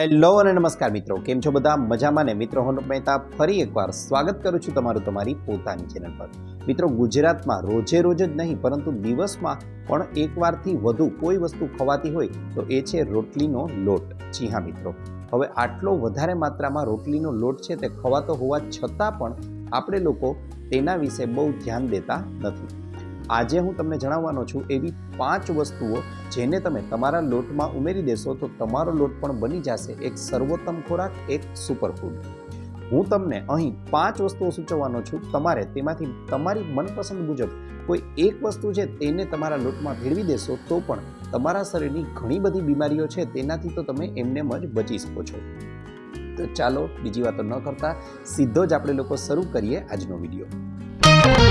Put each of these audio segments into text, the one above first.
Hello અને નમસ્કાર મિત્રો, કેમ છો બધા? મજામાં ને મિત્રો, હું મહેતા ફરી એકવાર સ્વાગત કરું છું તમારું તમારી પોતાની ચેનલ પર. મિત્રો, ગુજરાતમાં રોજે રોજ જ નહીં, પરંતુ દિવસમાં પણ એકવારથી વધુ કોઈ વસ્તુ ખવાતી હોય તો એ છે રોટલીનો લોટ. જી હા મિત્રો, હવે આટલો વધારે માત્રામાં રોટલીનો લોટ છે તે ખવાતો હોવા છતાં પણ આપણે લોકો તેના વિશે બહુ ધ્યાન દેતા નથી. આજે હું તમને જણાવવાનો છું એવી પાંચ વસ્તુઓ જેને તમે તમારા લોટમાં ઉમેરી દેશો તો તમારો લોટ પણ બની જશે એક સર્વોત્તમ ખોરાક, એક સુપરફૂડ હું તમને અહીં પાંચ વસ્તુઓ સૂચવવાનો છું. તમારે તેમાંથી તમારી મનપસંદ મુજબ કોઈ એક વસ્તુ છે તેને તમારા લોટમાં ભેળવી દેશો તો પણ તમારા શરીરની ઘણી બધી બીમારીઓ છે તેનાથી તો તમે એમને જ બચી શકો છો. તો ચાલો બીજી વાતો ન કરતા, સીધો જ આપણે લોકો શરૂ કરીએ આજનો વીડિયો.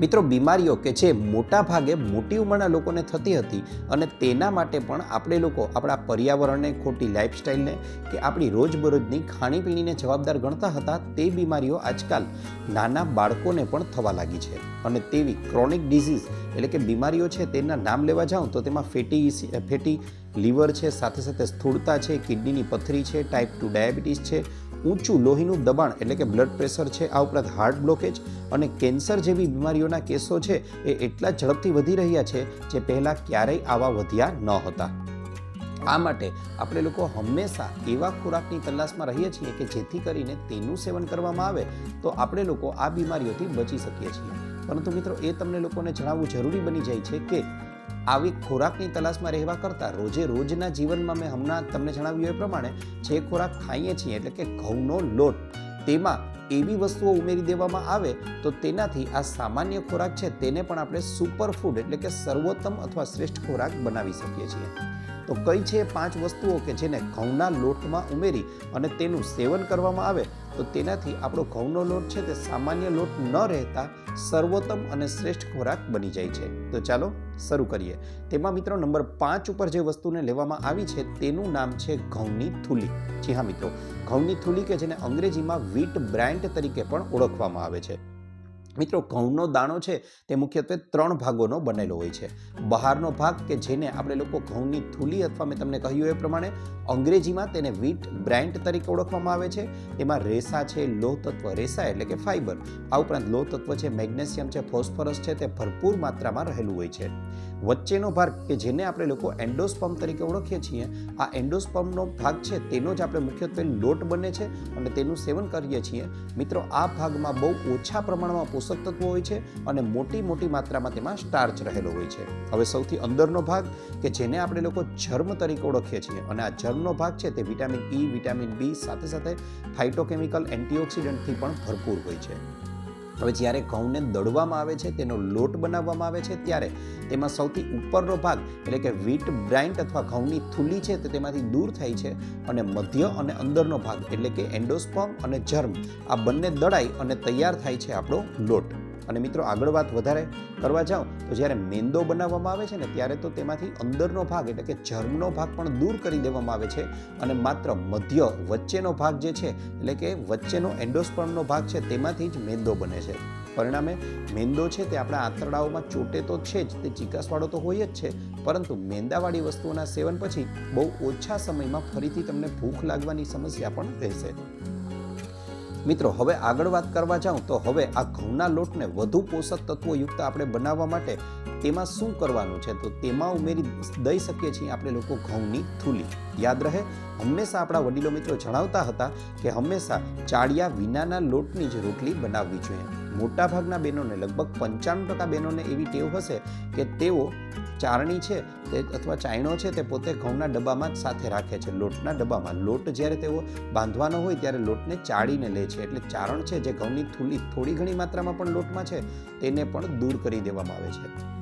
મિત્રો, બીમારીઓ કે જે મોટા ભાગે મોટી ઉંમરના લોકોને થતી હતી અને તેના માટે પણ આપણે લોકો આપણા પર્યાવરણને, ખોટી લાઈફસ્ટાઈલને કે આપણી રોજબરોજની ખાણીપીણીને જવાબદાર ગણતા હતા, તે બીમારીઓ આજકાલ નાના બાળકોને પણ થવા લાગી છે. અને તેવી ક્રોનિક ડિઝીઝ એટલે કે બીમારીઓ છે તેના નામ લેવા જાઉં તો તેમાં ફેટી ફેટી, લીવર છે, સાથે સાથે સ્થૂળતા છે, કિડનીની પથરી છે ટાઈપ ટુ ડાયાબિટીસ છે ઊંચું લોહીનું દબાણ એટલે કે બ્લડ પ્રેશર છે, આ ઉપરાંત હાર્ટ બ્લોકેજ અને કેન્સર જેવી બીમારીઓના કેસો છે, એ એટલા ઝડપથી વધી રહ્યા છે જે પહેલાં ક્યારેય આવા વધ્યા ન હતા. આ માટે આપણે લોકો હંમેશા એવા ખોરાકની તલાશમાં રહીએ છીએ કે જેથી કરીને તેનું સેવન કરવામાં આવે તો આપણે લોકો આ બીમારીઓથી બચી શકીએ છીએ. પરંતુ મિત્રો, એ તમને લોકોને જણાવવું જરૂરી બની જાય છે કે આવી ખોરાકની તલાશમાં રહેવા કરતાં રોજે રોજના જીવનમાં મેં હમણાં તમને જણાવ્યું એ પ્રમાણે જે ખોરાક ખાઈએ છીએ, એટલે કે ઘઉંનો લોટ, તેમાં એવી વસ્તુઓ ઉમેરી દેવામાં આવે તો તેનાથી આ સામાન્ય ખોરાક છે, તેને પણ આપણે સુપરફૂડ એટલે કે સર્વોત્તમ અથવા શ્રેષ્ઠ ખોરાક બનાવી શકીએ છીએ. તો કઈ છે પાંચ વસ્તુઓ કે જેને ઘઉંના લોટમાં ઉમેરી અને તેનું સેવન કરવામાં આવે, તો તેનાથી આપણો ઘઉંનો લોટ છે તે સામાન્ય લોટ ન રહેતા સર્વોત્તમ અને શ્રેષ્ઠ ખોરાક બની જાય છે. તો ચાલો શરૂ કરીએ. તેમાં મિત્રો નંબર પાંચ ઉપર જે વસ્તુને લેવામાં આવી છે તેનું નામ છે ઘઉંની થૂલી. જી હા મિત્રો, ઘઉંની થૂલી કે જેને અંગ્રેજીમાં વીટ બ્રાન્ડ તરીકે પણ ઓળખવામાં આવે છે. મિત્રો, ઘઉંનો દાણો છે તે મુખ્યત્વે ત્રણ ભાગોનો બનેલો હોય છે. બહારનો ભાગ કે જેને આપણે લોકો ઘઉંની થૂલી અથવા મેં તમને કહ્યું એ પ્રમાણે અંગ્રેજીમાં તેને વીટ બ્રાન્ડ તરીકે ઓળખવામાં આવે છે. તેમાં રેસા છે લોહ તત્વ રેસા એટલે કે ફાઇબર આ ઉપરાંત લોહ તત્વ છે, મેગ્નેશિયમ છે, ફોસ્ફરસ છે, તે ભરપૂર માત્રામાં રહેલું હોય છે. વચ્ચેનો ભાગ કે જેને આપણે લોકો એન્ડોસ્પમ તરીકે ઓળખીએ છીએ, આ એન્ડોસ્પમનો ભાગ છે તેનો જ આપણે મુખ્યત્વે લોટ બને છે અને તેનું સેવન કરીએ છીએ. મિત્રો, આ ભાગમાં બહુ ઓછા પ્રમાણમાં પોષક તત્વો હોય છે અને મોટી મોટી માત્રામાં તેમાં સ્ટાર્ચ રહેલો હોય છે. હવે સૌથી અંદરનો ભાગ કે જેને આપણે લોકો જર્મ તરીકે ઓળખીએ છીએ અને આ જર્મનો ભાગ છે તે વિટામિન ઈ વિટામિન બી સાથે સાથે ફાઇટોકેમિકલ એન્ટીઓક્સિડન્ટથી પણ ભરપૂર હોય છે. હવે જ્યારે ઘઉંને દળવામાં આવે છે, તેનો લોટ બનાવવામાં આવે છે, ત્યારે તેમાં સૌથી ઉપરનો ભાગ એટલે કે વીટ બ્રાઇન્ટ અથવા ઘઉંની થૂલી છે, તે તેમાંથી દૂર થાય છે અને મધ્ય અને અંદરનો ભાગ એટલે કે એન્ડોસ્પમ અને જર્મ આ બંને દળાઈ અને તૈયાર થાય છે આપણો લોટ. અને મિત્રો આગળ વાત વધારે કરવા જાઉં તો જ્યારે મેંદો બનાવવામાં આવે છે ને, ત્યારે તો તેમાંથી અંદરનો ભાગ એટલે કે જર્મનો ભાગ પણ દૂર કરી દેવામાં આવે છે અને માત્ર મધ્ય વચ્ચેનો ભાગ જે છે, એટલે કે વચ્ચેનો એન્ડોસ્પર્મનો ભાગ છે, તેમાંથી જ મેંદો બને છે. પરિણામે મેંદો છે તે આપણા આંતરડાઓમાં ચોટે તો છે જ, તે ચીકાસવાળો તો હોય જ છે, પરંતુ મેંદાવાળી વસ્તુઓના સેવન પછી બહુ ઓછા સમયમાં ફરીથી તમને ભૂખ લાગવાની સમસ્યા પણ રહેશે. મિત્રો, હવે આગળ વાત કરવા જાઉં તો હવે આ ઘઉંના લોટને વધુ પોષક તત્વોયુક્ત આપણે બનાવવા માટે તેમાં શું કરવાનું છે? તો તેમાં ઉમેરી દઈ શકીએ છીએ આપણે લોકો ઘઉંની થૂલી. યાદ રહે, હંમેશા આપણા વડીલો મિત્રો જણાવતા હતા કે હંમેશા ચાળિયા વિનાના લોટની જ રોટલી બનાવવી જોઈએ. મોટાભાગના બહેનોને લગભગ પંચાણું ટકા બહેનોને એવી ટેવ હશે કે તેઓ ચારણી છે તે અથવા ચાયણો છે તે પોતે ઘઉંના ડબ્બામાં જ સાથે રાખે છે. લોટના ડબ્બામાં લોટ જ્યારે તેઓ બાંધવાનો હોય ત્યારે લોટને ચાળીને લે છે. એટલે ચારણ છે જે ઘઉંની થૂલી થોડી ઘણી માત્રામાં પણ લોટમાં છે તેને પણ દૂર કરી દેવામાં આવે છે.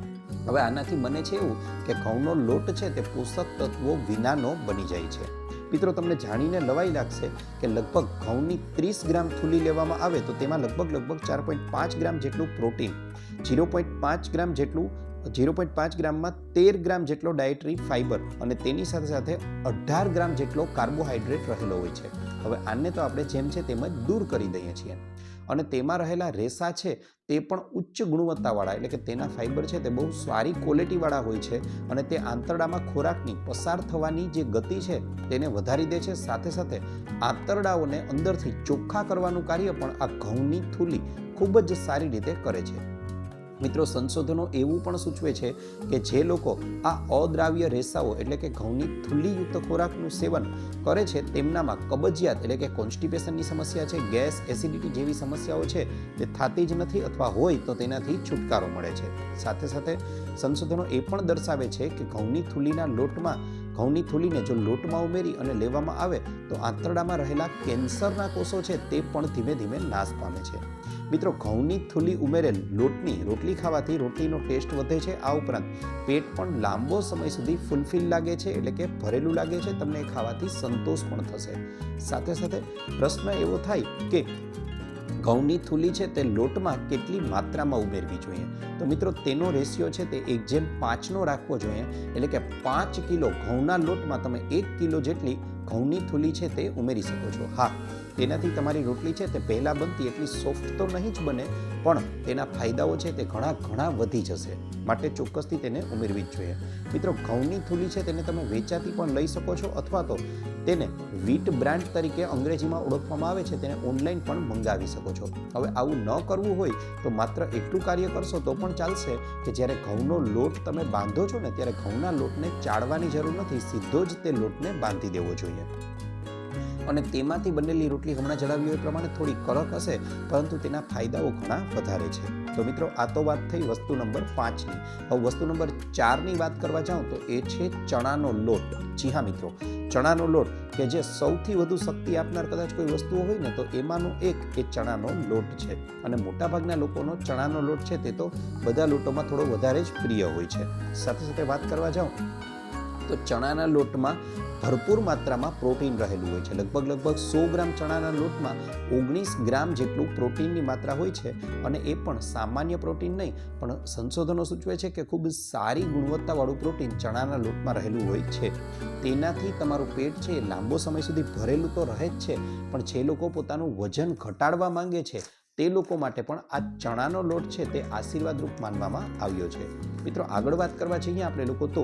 હવે આનાથી મને છે એવું કે ઘઉંનો લોટ છે તે પોષક તત્વો વિનાનો બની જાય છે. મિત્રો, તમને જાણીને લવાઈ લાગશે કે લગભગ ઘઉંની ત્રીસ ગ્રામ થૂલી લેવામાં આવે તો તેમાં લગભગ લગભગ ચાર પોઈન્ટ પાંચ ગ્રામ જેટલું પ્રોટીન જીરો પોઈન્ટ પાંચ ગ્રામ જેટલું ઝીરો પોઈન્ટ પાંચ ગ્રામમાં તેર ગ્રામ જેટલો ડાયટરી ફાઇબર અને તેની સાથે સાથે અઢાર ગ્રામ જેટલો કાર્બોહાઈડ્રેટ રહેલો હોય છે. હવે આને તો આપણે જેમ છે તેમ જ દૂર કરી દઈએ છીએ. અને તેમાં રહેલા રેસા છે તે પણ ઉચ્ચ ગુણવત્તાવાળા એટલે કે તેના ફાઇબર છે તે બહુ સારી ક્વોલિટીવાળા હોય છે અને તે આંતરડામાં ખોરાકની પસાર થવાની જે ગતિ છે તેને વધારી દે છે. સાથે સાથે આંતરડાઓને અંદરથી ચોખ્ખા કરવાનું કાર્ય પણ આ ઘઉંની થૂલી ખૂબ જ સારી રીતે કરે છે. મિત્રો, સંશોધનો એવું પણ સૂચવે છે કે જે લોકો આ અદ્રાવ્ય રેસાઓ એટલે કે ઘઉંની થુલ્લીયુક્ત ખોરાકનું સેવન કરે છે, તેમનામાં કબજિયાત એટલે કે કોન્સ્ટિપેશનની સમસ્યા છે, ગેસ એસિડિટી જેવી સમસ્યાઓ છે તે થતી જ નથી અથવા હોય તો તેનાથી છુટકારો મળે છે. સાથે સાથે સંશોધનો એ પણ દર્શાવે છે કે ઘઉંની થુલીના લોટમાં ઘઉંની થૂલીને જો લોટમાં ઉમેરી અને લેવામાં આવે, તો આંતરડામાં રહેલા કેન્સરના કોષો છે તે પણ ધીમે ધીમે નાશ પામે છે. મિત્રો, ઘઉંની થૂલી ઉમેરેલ લોટની, રોટલી ખાવાથી રોટલીનો ટેસ્ટ વધે છે. આ ઉપરાંત પેટ પણ લાંબો સમય સુધી ફૂલફિલ લાગે છે, એટલે કે ભરેલું લાગે છે. તમને ખાવાથી સંતોષ પણ થશે. સાથે સાથે પ્રશ્ન એવો થાય કે ઘઉંની થૂલી છે તે લોટમાં કેટલી માત્રામાં ઉમેરવી જોઈએ? તો મિત્રો, તેનો રેશિયો છે તે એક જેમ પાંચનો રાખવો જોઈએ. એટલે કે પાંચ કિલો ઘઉંના લોટમાં તમે એક કિલો જેટલી ઘઉંની થૂલી છે તે ઉમેરી શકો છો. હા તેનાથી તમારી રોટલી છે તે પહેલાં બનતી એટલી સોફ્ટ તો નહીં જ બને, પણ તેના ફાયદાઓ છે તે ઘણા ઘણા વધી જશે. માટે ચોક્કસથી તેને ઉમેરવી જ જોઈએ. મિત્રો, ઘઉંની થૂલી છે તેને તમે વેચાતી પણ લઈ શકો છો અથવા તો તેને વીટ બ્રાન્ડ તરીકે અંગ્રેજીમાં ઓળખવામાં આવે છે તેને ઓનલાઈન પણ મંગાવી શકો છો. હવે આવું ન કરવું હોય તો માત્ર એટલું કાર્ય કરશો તો પણ ચાલશે કે જ્યારે ઘઉંનો લોટ તમે બાંધો છો ને ત્યારે ઘઉંના લોટને ચાળવાની જરૂર નથી, સીધો જ તે લોટને બાંધી દેવો જોઈએ. અને તેમાંથી બનેલી રોટલી હમણાં જણાવ્યું એ પ્રમાણે થોડી કડક હશે, પરંતુ તેના ફાયદાઓ ઘણા વધારે છે. તો મિત્રો, આ તો વાત થઈ વસ્તુ નંબર પાંચની. હવે વસ્તુ નંબર ચારની વાત કરવા જાઉં તો એ છે ચણાનો લોટ. જી હા મિત્રો, ચણાનો લોટ કે જે સૌથી વધુ શક્તિ આપનાર કદાચ કોઈ વસ્તુ હોય ને, તો એમાંનો એક એ ચણાનો લોટ છે. અને મોટાભાગના લોકોનો ચણાનો લોટ છે તે તો બધા લોટોમાં થોડો વધારે જ પ્રિય હોય છે. સાથે સાથે વાત કરવા જાઉં તો ચણાના લોટમાં ભરપૂર માત્રામાં પ્રોટીન રહેલું હોય છે. લગભગ લગભગ સો ગ્રામ ચણાના લોટમાં ઓગણીસ ગ્રામ જેટલું પ્રોટીનની માત્રા હોય છે અને એ પણ સામાન્ય પ્રોટીન નહીં, પણ સંશોધનો સૂચવે છે કે ખૂબ સારી ગુણવત્તાવાળું પ્રોટીન ચણાના લોટમાં રહેલું હોય છે. તેનાથી તમારું પેટ છે એ લાંબો સમય સુધી ભરેલું તો રહે જ છે, પણ જે લોકો પોતાનું વજન ઘટાડવા માંગે છે તે લોકો માટે પણ આ ચણાનો લોટ છે તે આશીર્વાદરૂપ માનવામાં આવ્યો છે. મિત્રો, આગળ વાત કરવા જઈએ આપણે લોકો તો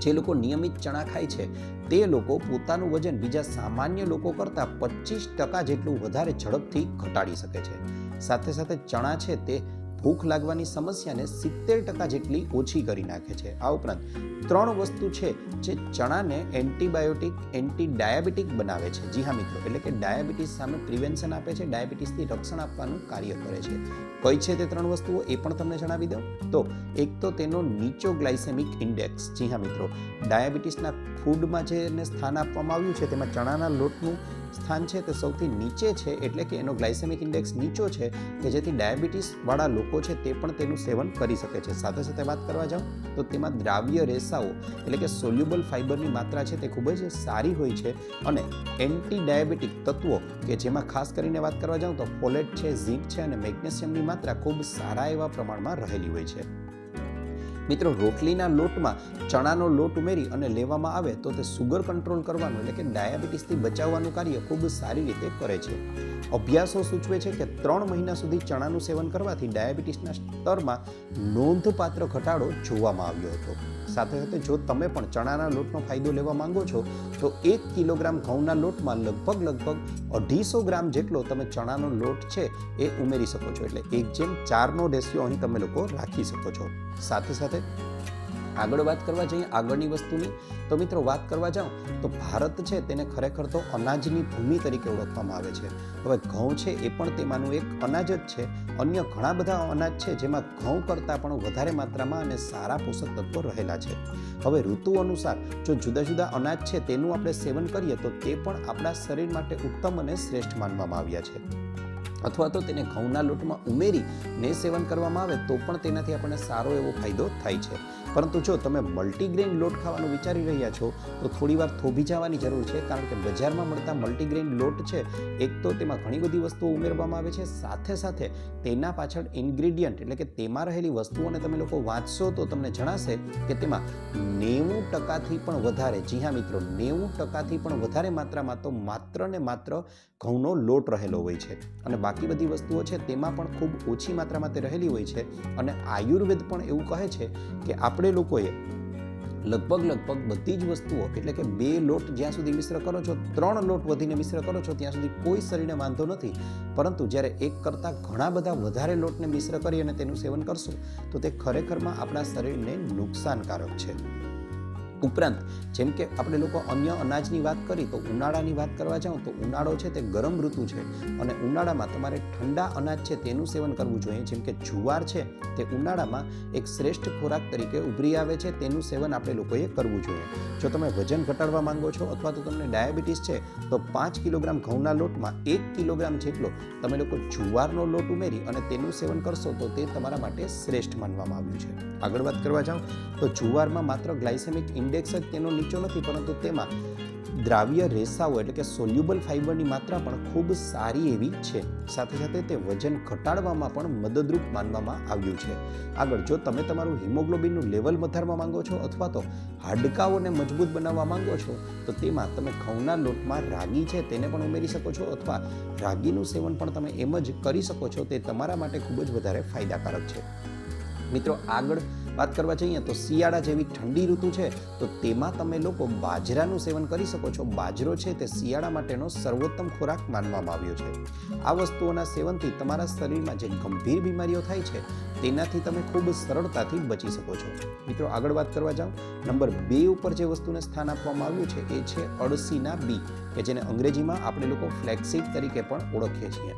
જે લોકો નિયમિત ચણા ખાય છે, તે લોકો પોતાનું વજન બીજા સામાન્ય લોકો કરતાં પચીસ ટકા જેટલું વધારે ઝડપથી ઘટાડી શકે છે. સાથે સાથે ચણા છે તે ભૂખ લાગવાની સમસ્યાને સિત્તેર ટકા જેટલી ઓછી કરી નાખે છે. આ ઉપરાંત ત્રણ વસ્તુ છે જે ચણાને એન્ટીબાયોટિક એન્ટી ડાયાબિટીક બનાવે છે. જી હા મિત્રો, એટલે કે ડાયાબિટીસ સામે પ્રિવેન્શન આપે છે, ડાયાબિટીસથી રક્ષણ આપવાનું કાર્ય કરે છે. કઈ છે તે ત્રણ વસ્તુઓ એ પણ તમને જણાવી દઉં? તો એક તો તેનો નીચો ગ્લાયસેમિક ઇન્ડેક્સ. જી હા મિત્રો, ડાયાબિટીસના ફૂડમાં જેને સ્થાન આપવામાં આવ્યું છે, તેમાં ચણાના લોટનું સ્થાન છે, તે સૌથી નીચે છે, એટલે કે એનો ગ્લાયસેમિક ઇન્ડેક્સ નીચો છે, કે જેથી ડાયાબિટીસવાળા લોકો છે, તે પણ તેનું સેવન કરી શકે છે. સાથે સાથે વાત કરવા જાઉં, તો તેમાં દ્રાવ્ય રેસાઓ, એટલે કે સોલ્યુબલ ફાઇબરની માત્રા છે, તે ખૂબ જ સારી હોય છે, અને એન્ટી ડાયાબિટીક તત્વો, કે જેમાં ખાસ કરીને વાત કરવા જાઉં, તો ફોલેટ છે ઝીંક છે, અને મેગ્નેશિયમની માત્રા ખૂબ સારા એવા પ્રમાણમાં રહેલી હોય છે. મિત્રો, રોટલીના લોટમાં ચણાનો લોટ ઉમેરી અને લેવામાં આવે તો તે સુગર કંટ્રોલ કરવાનું એટલે કે ડાયાબિટીસથી બચાવવાનું કાર્ય ખૂબ સારી રીતે કરે છે. અભ્યાસો સૂચવે છે કે ત્રણ મહિના સુધી ચણાનું સેવન કરવાથી ડાયાબિટીસના સ્તરમાં નોંધપાત્ર ઘટાડો જોવામાં આવ્યો હતો. સાથે સાથે જો તમે પણ ચણાના લોટનો ફાયદો લેવા માંગો છો, તો એક કિલોગ્રામ ઘઉંના લોટમાં લગભગ લગભગ અઢીસો ગ્રામ જેટલો તમે ચણાનો લોટ છે એ ઉમેરી શકો છો. એટલે એક જેમ ચારનો રેશિયો અહીં તમે લોકો રાખી શકો છો. સાથે સાથે આગળ વાત કરવા જઈએ આગળની વસ્તુની, તો મિત્રો વાત કરવા જાઉં, તો ભારત છે તેને ખરેખર તો અનાજની ભૂમિ તરીકે ઓળખવામાં આવે છે. હવે ઘઉં છે એ પણ તેમાંનું એક અનાજ જ છે. અન્ય ઘણા બધા અનાજ છે જેમાં ઘઉં કરતાં પણ વધારે માત્રામાં અને સારા પોષક તત્વો રહેલા છે. હવે ઋતુ અનુસાર, જો જુદા જુદા અનાજ છે તેનું આપણે સેવન કરીએ, તો તે પણ આપણા શરીર માટે ઉત્તમ અને શ્રેષ્ઠ માનવામાં આવ્યા છે. અથવા તો તેને ઘઉંના લોટમાં ઉમેરી ને સેવન કરવામાં આવે, તો પણ તેનાથી આપણને સારો એવો ફાયદો થાય છે. પરંતુ જો તમે મલ્ટીગ્રેન લોટ ખાવાનું વિચારી રહ્યા છો, તો થોડીવાર થોભી જવાની જરૂર છે, કારણ કે બજારમાં મળતા મલ્ટીગ્રેન લોટ છે, એક તો તેમાં ઘણી બધી વસ્તુઓ ઉમેરવામાં આવે છે, સાથે સાથે તેના પાછળ ઇન્ગ્રીડિયન્ટ એટલે કે તેમાં રહેલી વસ્તુઓને તમે લોકો વાંચશો તો તમને જણાશે કે તેમાં નેવું ટકાથી પણ વધારે, જી હા મિત્રો, નેવું ટકાથી પણ વધારે માત્રામાં તો માત્ર ને માત્ર ઘઉંનો લોટ રહેલો હોય છે. અને બાકી બધી વસ્તુઓ છે, તેમાં પણ ખૂબ ઓછી માત્રામાં તે રહેલી હોય છે. અને આયુર્વેદ પણ એવું કહે છે કે આપણે લોકોએ લગભગ લગભગ બધી જ વસ્તુઓ, એટલે કે બે લોટ જ્યાં સુધી મિશ્ર કરો છો, ત્રણ લોટ વધીને મિશ્ર કરો છો, ત્યાં સુધી કોઈ શરીરને વાંધો નથી. પરંતુ જ્યારે એક કરતાં ઘણા બધા વધારે લોટને મિશ્ર કરી અને તેનું સેવન કરશો, તો તે ખરેખરમાં આપણા શરીરને નુકસાનકારક છે. ઉપરાંત, જેમ કે આપણે લોકો અન્ય અનાજની વાત કરી, તો ઉનાળાની વાત કરવા જાઉં, તો ઉનાળો છે તે ગરમ ઋતુ છે અને ઉનાળામાં તમારે ઠંડા અનાજ છે તેનું સેવન કરવું જોઈએ. જેમ કે જુવાર છે તે ઉનાળામાં એક શ્રેષ્ઠ ખોરાક તરીકે ઉભરી આવે છે, તેનું સેવન આપણે લોકોએ કરવું જોઈએ. જો તમે વજન ઘટાડવા માંગો છો અથવા તો તમને ડાયાબિટીસ છે, તો પાંચ કિલોગ્રામ ઘઉંના લોટમાં એક કિલોગ્રામ જેટલો તમે લોકો જુવારનો લોટ ઉમેરી અને તેનું સેવન કરશો, તો તે તમારા માટે શ્રેષ્ઠ માનવામાં આવ્યું છે. આગળ વાત કરવા જાઉં, તો જુવારમાં માત્ર ગ્લાયસેમિક ઇન્ડેક્સ જ તેનો નીચો નથી, પરંતુ તેમાં દ્રાવ્ય રેસાઓ એટલે કે સોલ્યુબલ ફાઇબરની માત્રા પણ ખૂબ સારી એવી છે. સાથે સાથે તે વજન ઘટાડવામાં પણ મદદરૂપ માનવામાં આવ્યું છે. આગળ જો તમે તમારું હિમોગ્લોબિનનું લેવલ વધારવા માંગો છો અથવા તો હાડકાઓને મજબૂત બનાવવા માંગો છો, તો તેમાં તમે ઘઉંના લોટમાં રાગી છે તેને પણ ઉમેરી શકો છો અથવા રાગીનું સેવન પણ તમે એમ જ કરી શકો છો, તે તમારા માટે ખૂબ જ વધારે ફાયદાકારક છે. મિત્રો, આગળ વાત કરવા જઈએ તો શિયાળા જેવી ઠંડી ઋતુ છે, તો તેમાં તમે લોકો બાજરાનું સેવન કરી શકો છો. બાજરો છે તે શિયાળા માટેનો સર્વોત્તમ ખોરાક માનવામાં આવ્યો છે. આ વસ્તુઓના સેવનથી તમારા શરીરમાં જે ગંભીર બીમારીઓ થાય છે, તેનાથી તમે ખૂબ સરળતાથી બચી શકો છો. મિત્રો, આગળ વાત કરવા જાઉં. નંબર બે ઉપર જે વસ્તુને સ્થાન આપવામાં આવ્યું છે, એ છે અળસીના બી, કે જેને અંગ્રેજીમાં આપણે લોકો ફ્લેક્સીડ તરીકે પણ ઓળખીએ છીએ.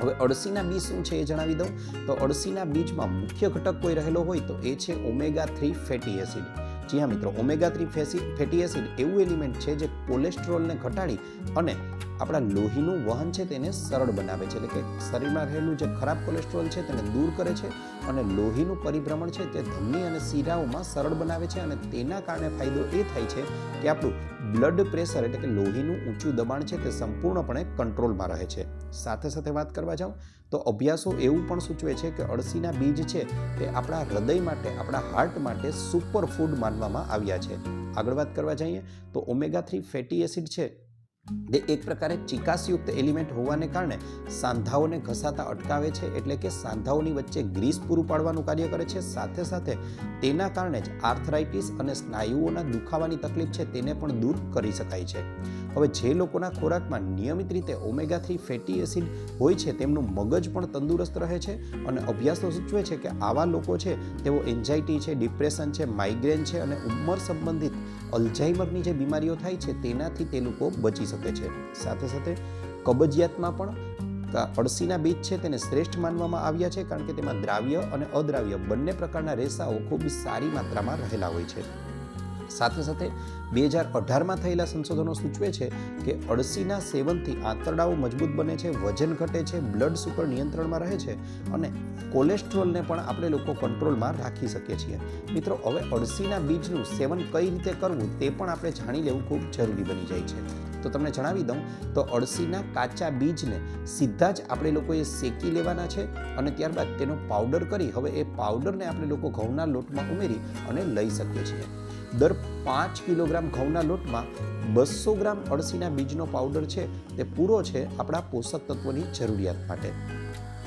હવે અળસીના બીજ શું છે એ જણાવી દઉં. તો અળસીના બીજમાં મુખ્ય ઘટક કોઈ રહેલો હોય તો એ છે ઓમેગા થ્રી ફેટી એસિડ જી હા મિત્રો ઓમેગા થ્રી ફેસી ફેટી એસિડ એવું એલિમેન્ટ છે જે કોલેસ્ટ્રોલને ઘટાડી અને આપણા લોહીનું વહન છે તેને સરળ બનાવે છે. એટલે કે શરીરમાં રહેલું જે ખરાબ કોલેસ્ટ્રોલ છે તેને દૂર કરે છે અને લોહીનું પરિભ્રમણ છે તે ધમની અને શીરાઓમાં સરળ બનાવે છે અને તેના કારણે ફાયદો એ થાય છે કે આપણું બ્લડ પ્રેશર એટલે કે લોહીનું ઊંચું દબાણ છે તે સંપૂર્ણપણે કંટ્રોલમાં રહે છે. સાથે સાથે વાત કરવા જાઉં, તો અભ્યાસો એવું પણ સૂચવે છે કે અળસીના બીજ છે તે આપણા હૃદય માટે, આપણા હાર્ટ માટે સુપર ફૂડ માનવામાં આવ્યા છે. આગળ વાત કરવા જઈએ, તો ઓમેગા થ્રી ફેટી એસિડ છે તે એક પ્રકારે ચિકાસયુક્ત એલિમેન્ટ હોવાને કારણે સાંધાઓને ઘસાતા અટકાવે છે એટલે કે સાંધાઓની વચ્ચે ગ્રીસ પૂરું પાડવાનું કાર્ય કરે છે. સાથે સાથે તેના કારણે જ આર્થરાઇટિસ અને સ્નાયુઓના દુખાવાની તકલીફ છે તેને પણ દૂર કરી શકાય છે. હવે જે લોકોના ખોરાકમાં નિયમિત રીતે ઓમેગા થ્રી ફેટી એસિડ હોય છે તેમનું મગજ પણ તંદુરસ્ત રહે છે અને અભ્યાસો સૂચવે છે કે આવા લોકો છે તેઓ એન્ઝાઇટી છે, ડિપ્રેશન છે, માઇગ્રેન છે અને ઉંમર સંબંધિત અલ્ઝાઇમરની જે બીમારીઓ થાય છે, તેનાથી તે લોકો બચી શકે છે. સાથે સાથે કબજિયાતમાં પણ અળસીના બીજ છે, તેને શ્રેષ્ઠ માનવામાં આવ્યા છે, કારણ કે તેમાં દ્રાવ્ય અને અદ્રાવ્ય બંને પ્રકારના રેસાઓ ખૂબ સારી માત્રામાં રહેલા હોય છે. સાથે સાથે બે હજાર અઢારમાં થયેલા સંશોધનો સૂચવે છે કે અળસીના સેવનથી આંતરડાઓ મજબૂત બને છે, વજન ઘટે છે, બ્લડ સુગર નિયંત્રણમાં રહે છે અને કોલેસ્ટ્રોલને પણ આપણે લોકો કંટ્રોલમાં રાખી શકીએ છીએ. મિત્રો, હવે અળસીના બીજનું સેવન કઈ રીતે કરવું તે પણ આપણે જાણી લેવું ખૂબ જરૂરી બની જાય છે. તો તમને જણાવી દઉં, તો અળસીના કાચા બીજને સીધા જ આપણે લોકોએ શેકી લેવાના છે અને ત્યારબાદ તેનો પાવડર કરી હવે એ પાવડરને આપણે લોકો ઘઉંના લોટમાં ઉમેરી અને લઈ શકીએ છીએ. દર પાંચ કિલોગ્રામ ઘઉંના લોટમાં બસો ગ્રામ અળસીના બીજનો પાવડર છે. તે પૂરો છે આપણા પોષક તત્વોની જરૂરિયાત માટે.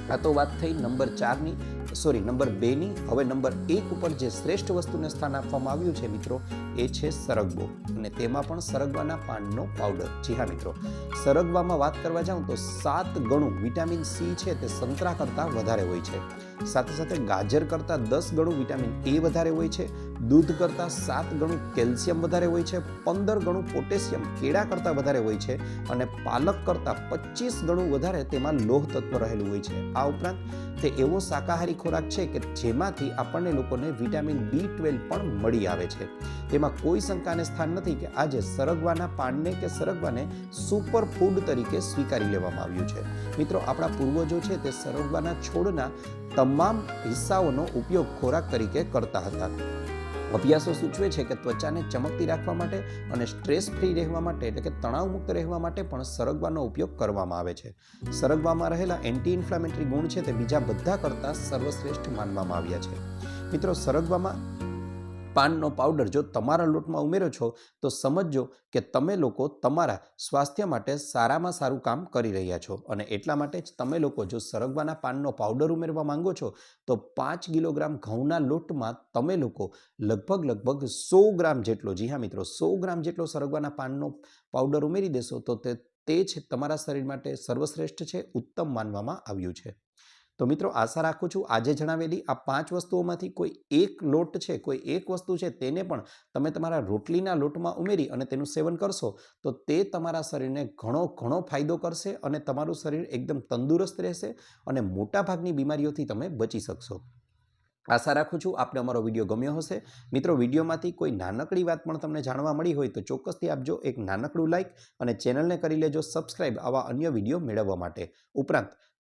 આ તો વાત થઈ નંબર ચારની, સોરી, નંબર બેની. હવે નંબર એક ઉપર જે શ્રેષ્ઠ વસ્તુને સ્થાન આપવામાં આવ્યું છે મિત્રો, એ છે સરગવો. અને તેમાં પણ સરગવાના પાનનો પાવડર. જી હા મિત્રો, સરગવામાં વાત કરવા જાઉં તો સાત ગણું વિટામિન સી છે તે સંતરા કરતાં વધારે હોય છે. સાથે સાથે ગાજર કરતાં દસ ગણું વિટામિન એ વધારે હોય છે. દૂધ કરતાં સાત ગણું કેલ્શિયમ વધારે હોય છે, પંદર ગણું પોટેશિયમ કેળા કરતાં વધારે હોય છે અને પાલક કરતાં પચીસ ગણું વધારે તેમાં લોહ તત્વ રહેલું હોય છે. આ ઉપરાંત તે એવો શાકાહારી ખોરાક છે કે જેમાંથી આપણને લોકોને વિટામિન બી ટ્વેલ્વ પણ મળી આવે છે. તેમાં કોઈ શંકાને સ્થાન નથી કે આજે સરગવાના પાનને કે સરગવાને સુપર ફૂડ તરીકે સ્વીકારી લેવામાં આવ્યું છે. મિત્રો, આપણા પૂર્વજો છે તે સરગવાના છોડના તમામ હિસ્સાઓનો ઉપયોગ ખોરાક તરીકે કરતા હતા. અભ્યાસો સૂચવે છે કે ત્વચાને ચમકતી રાખવા માટે અને સ્ટ્રેસ ફ્રી રહેવા માટે એટલે કે તણાવમુક્ત રહેવા માટે પણ સરગવાનો ઉપયોગ કરવામાં આવે છે. સરગવામાં રહેલા એન્ટી ઇન્ફ્લામેટરી ગુણ છે તે બીજા બધા કરતાં સર્વશ્રેષ્ઠ માનવામાં આવ્યા છે. મિત્રો, સરગવામાં પાનનો પાવડર જો તમારા લોટમાં ઉમેરો છો, તો સમજજો કે તમે લોકો તમારા સ્વાસ્થ્ય માટે સારામાં સારું કામ કરી રહ્યા છો. અને એટલા માટે જ તમે લોકો જો સરગવાના પાનનો પાવડર ઉમેરવા માંગો છો, તો પાંચ કિલોગ્રામ ઘઉંના લોટમાં તમે લોકો લગભગ લગભગ સો ગ્રામ જેટલો, જી હા મિત્રો, સો ગ્રામ જેટલો સરગવાના પાનનો પાવડર ઉમેરી દેશો, તો તે તે જ તમારા શરીર માટે સર્વશ્રેષ્ઠ છે, ઉત્તમ માનવામાં આવ્યું છે. તો મિત્રો આશા રાખું છું આજે જણાવેલી આ પાંચ વસ્તુઓમાંથી કોઈ એક લોટ છે, કોઈ એક વસ્તુ છે તેને પણ તમે તમારા રોટલીના લોટમાં ઉમેરી અને તેનું સેવન કરશો, તો તે તમારા શરીરને ઘણો ઘણો ફાયદો કરશે અને તમારું શરીર એકદમ તંદુરસ્ત રહેશે અને મોટાભાગની બીમારીઓથી તમે બચી શકશો. આશા રાખું છું આપને અમારો વીડિયો ગમ્યો હશે. મિત્રો, વિડીયોમાંથી કોઈ નાનકડી વાત પણ તમને જાણવા મળી હોય તો ચોક્કસથી આપજો એક નાનકડું લાઇક અને ચેનલને કરી લેજો સબસ્ક્રાઇબ આવા અન્ય વીડિયો મેળવવા માટે. ઉપરાંત